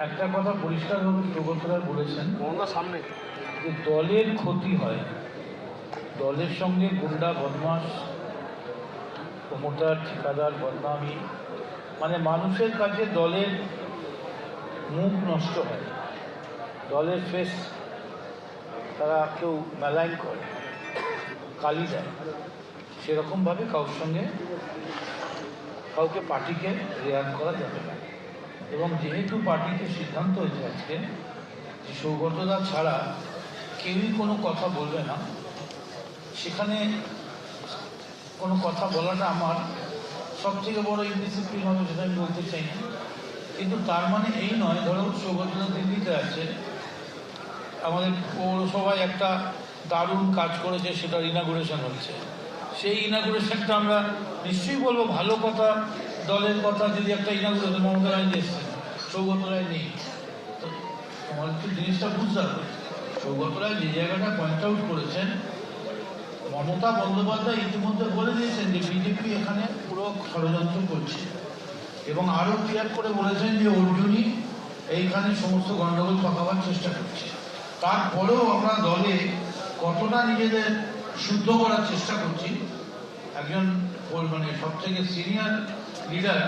একটা কথা পরিষ্কারভাবে প্রগতরা বলেছেন সামনে। যে দলের ক্ষতি হয় দলের সঙ্গে গুন্ডা বদমাস প্রমোটার ঠিকাদার বদনামি মানে মানুষের কাছে দলের মুখ নষ্ট হয় দলের ফেস তারা কেউ মেলাইন করে কালি দেয়। সেরকমভাবে কারোর সঙ্গে কাউকে পার্টিকে রেয়ার করা যাবে না। এবং যেহেতু পার্টিতে সিদ্ধান্ত হয়েছে আজকে, যে সৌগতদা ছাড়া কেউই কোনো কথা বলবে না, সেখানে কোনো কথা বলাটা আমার সব থেকে বড় ইনডিসিপ্লিন হবে সেটা আমি বলতে চাই না। কিন্তু তার মানে এই নয়, ধরো সৌগতদা দিল্লিতে আছে, আমাদের পৌরসভায় একটা দারুণ কাজ করেছে সেটা ইনাগুরেশন হচ্ছে। সেই ইনাগুরেশনটা আমরা নিশ্চয়ই বলব, ভালো কথা দলের কথা যদি একটা ইনাগুরেশন মমতা রায় এসছে সৌগত রায় নেই। তোমার একটু জিনিসটা বুঝতে হবে। সৌগত রায় যে জায়গাটা পয়েন্ট আউট করেছেন, মমতা বন্দ্যোপাধ্যায় ইতিমধ্যে বলে দিয়েছেন যে বিজেপি এখানে পুরো ষড়যন্ত্র করছে। এবং আরও ক্লিয়ার করে বলেছেন যে অর্জুনই এইখানে সমস্ত গণ্ডগোল পাকাবার চেষ্টা করছে। তারপরেও আমরা দলে কতটা নিজেদের শুদ্ধ করার চেষ্টা করছি, একজন মানে সব থেকে সিনিয়র লিডার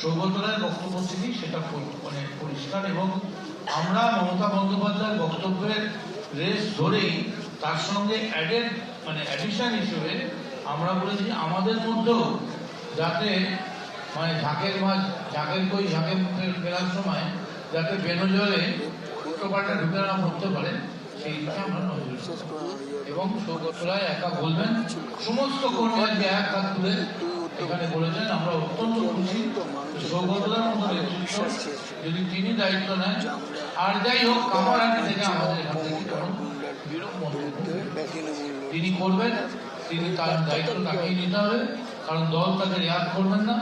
সৌগত রায়ের বক্তব্য থেকেই সেটা মানে পরিষ্কার এবং আমরা মমতা বন্দ্যোপাধ্যায়ের বক্তব্যের রেস ধরেই তার সঙ্গে অ্যাডেড মানে অ্যাডিশন হিসেবে আমরা বলেছি আমাদের মধ্যেও যাতে মানে ঝাঁকের মাছ ঝাঁকের কই, ঝাঁকের মুখে ফেরার সময় যাতে বেনজলে উল্টোপাল্টা ঢুকে না পড়তে পারে, সেই দিকে আমরা নজর। এবং সৌগত রায় একা বলবেন, সমস্ত কর্মীকে এক হাত তুলে এখানে বলেছেন, আমরা অত্যন্ত খুশি। সৌগতদার মতো নেতৃত্ব যদি তিনি দায়িত্ব নেন, আর যাই হোক কামারহাটি থেকে আমাদের এখান থেকে তিনি করবেন, তিনি তার দায়িত্ব তাকেই নিতে হবে, কারণ দল তাকে রেয়াত করবেন না।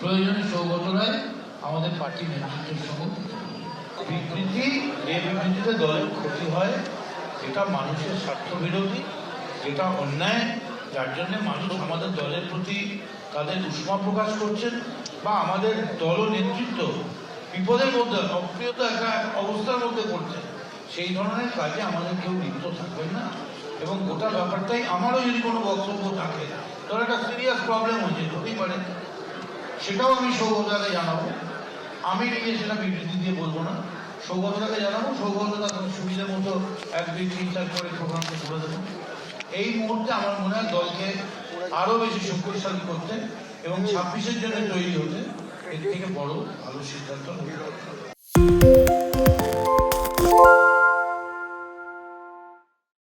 প্রয়োজনে সৌগত রায় আমাদের পার্টি নেতৃত্বের সঙ্গে বিবৃতি, যে বিবৃতিতে দলের ক্ষতি হয় এটা মানুষের স্বার্থ বিরোধী যেটা অন্যায়, যার জন্য মানুষ আমাদের দলের প্রতি তাদের উষ্মা প্রকাশ করছেন বা আমাদের দল নেতৃত্ব বিপদের মধ্যে অপ্রিয়তা একটা অবস্থার মধ্যে পড়ছে। সেই ধরনের কাজে আমাদের কেউ লিপ্ত থাকবেন না। এবং গোটা ব্যাপারটাই আমারও যদি কোনো বক্তব্য থাকে, তাহলে একটা সিরিয়াস প্রবলেম হচ্ছে হতেই পারে। সেটাও আমি সৌগতদাকে জানাব। আমি নিজে সেটা বিবৃতি দিয়ে বলব না। সৌগতদাকে জানাব। সৌগতদা তার সুবিধা মতো এক দুই তিন চার করে প্রোগ্রামটা করে দেবো এই মুহূর্তে আমার মনে হয় দলকে আরও বেশি শক্তিশালী করতে এবং ছাব্বিশের জন্য তৈরি হতে এর থেকে বড় ভালো সিদ্ধান্ত।